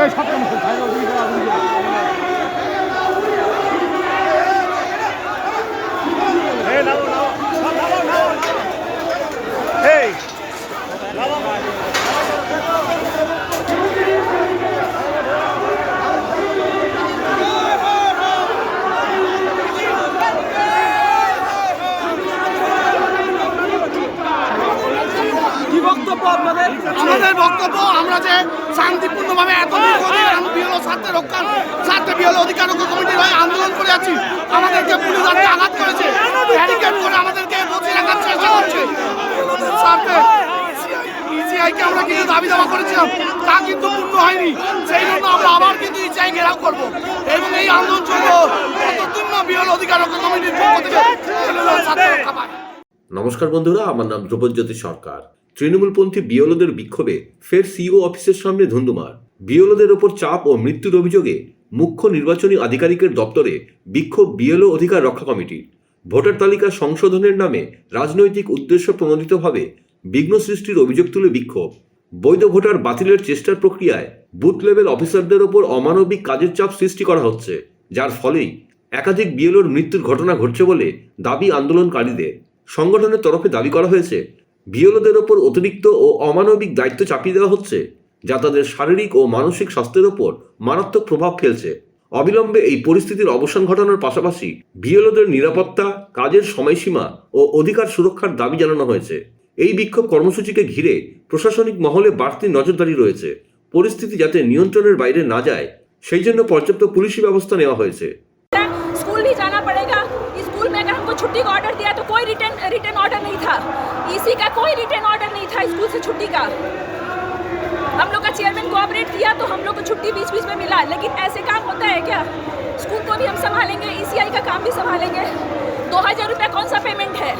ก็ช আমাদের বক্তব্য, আমরা যে শান্তিপূর্ণভাবে এত স্বার্থে রক্ষা স্বার্থে বিএলও অধিকার রক্ষা কমিটির হয়ে আন্দোলন করে যাচ্ছি আমাদেরকে পুলিশ আজকে আঘাত করেছে ব্যারিকেড করে আমাদেরকে বসিয়ে রাখার চেষ্টা করছে। স্বার্থে আমরা কিছু দাবি দাবা করেছিলাম, তা কিন্তু পূর্ণ হয়নি। সেই জন্য আমরা আবার কিন্তু ইসিআই ঘেরাও করব এবং এই আন্দোলন চলবো ততদিন না অধিকার রক্ষা কমিটির পক্ষ থেকে। নমস্কার বন্ধুরা, আমার নাম ধ্রুবজ্যোতি সরকার। তৃণমূলপন্থী বিওলোদের বিক্ষোভে ফের সিও অফিসের সামনে ধুন্ধুমার। বিওলোদের ওপর চাপ ও মৃত্যুর অভিযোগে মুখ্য নির্বাচনী আধিকারিকের দপ্তরে বিক্ষোভ বিএলও অধিকার রক্ষা কমিটি ভোটার তালিকা সংশোধনের নামে রাজনৈতিক উদ্দেশ্য প্রণোদিতভাবে বিঘ্ন সৃষ্টির অভিযোগ তুলে বিক্ষোভ। বৈধ ভোটার বাতিলের চেষ্টার প্রক্রিয়ায় বুথ লেভেল অফিসারদের ওপর অমানবিক কাজের চাপ সৃষ্টি করা হচ্ছে, যার ফলেই একাধিক বিএলওর মৃত্যুর ঘটনা ঘটছে বলে দাবি আন্দোলনকারীদের। সংগঠনের তরফে দাবি করা হয়েছে বিএলওদের ওপর অতিরিক্ত ও অমানবিক দায়িত্ব চাপিয়ে দেওয়া হচ্ছে, যা তাদের শারীরিক ও মানসিক স্বাস্থ্যের ওপর মারাত্মক প্রভাব ফেলছে। অবিলম্বে এই পরিস্থিতির অবসান ঘটানোর পাশাপাশি বিএলওদের নিরাপত্তা, কাজের সময়সীমা ও অধিকার সুরক্ষার দাবি জানানো হয়েছে। এই বিক্ষোভ কর্মসূচিকে ঘিরে প্রশাসনিক মহলে বাড়তি নজরদারি রয়েছে। পরিস্থিতি যাতে নিয়ন্ত্রণের বাইরে না যায়, সেই জন্য পর্যাপ্ত পুলিশি ব্যবস্থা নেওয়া হয়েছে। छुट्टी का ऑर्डर दिया तो कोई रिटर्न रिटर्न ऑर्डर नहीं था ईसी का कोई रिटर्न ऑर्डर नहीं था स्कूल से छुट्टी का हम लोग का चेयरमैन कोऑपरेट किया तो हम लोग को छुट्टी बीच बीच में मिला लेकिन ऐसे काम होता है क्या स्कूल को भी हम संभालेंगे ईसीआई का काम भी संभालेंगे दो हज़ार रुपया कौन सा पेमेंट है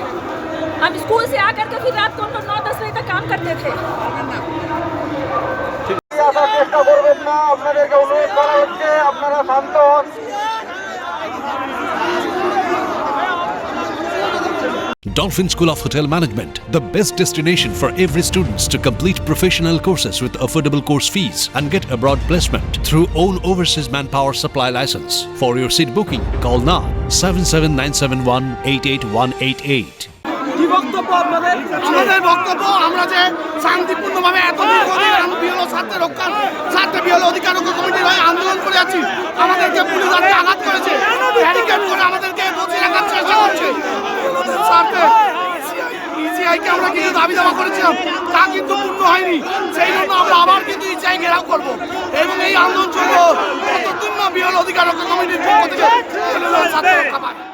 हम स्कूल से आकर के फिर रात को हम लोग नौ दस बजे तक काम करते थे আসার চেষ্টা করবেন না আপনাদেরকে অনুরোধ করা হচ্ছে আপনারা শান্ত হন Dolphin School of Hotel Management, the best destination for every students to complete professional courses with affordable course fees and get abroad placement through own overseas manpower supply license. For your seat booking, call now 77971 88188. কি বক্তব্য আপনাদের আমাদের বক্তব্য আমরা যে শান্তিপূর্ণভাবে এত দীর্ঘদিন বিএলও স্বার্থে রক্ষা স্বার্থে বিএলও অধিকার রক্ষা কমিটির হয়ে আন্দোলন করে যাচ্ছি আমাদেরকে পুলিশ আজকে আঘাত করেছে তা কিন্তু পূর্ণ হয়নি। সেই জন্য আমরা আবার কিন্তু এই চাই ঘেরাও করব। এবং এই আন্দোলন চলবো ততদিন না বিএল অধিকার কমিটির পক্ষ থেকে। ছাত্র রক্ষা পায়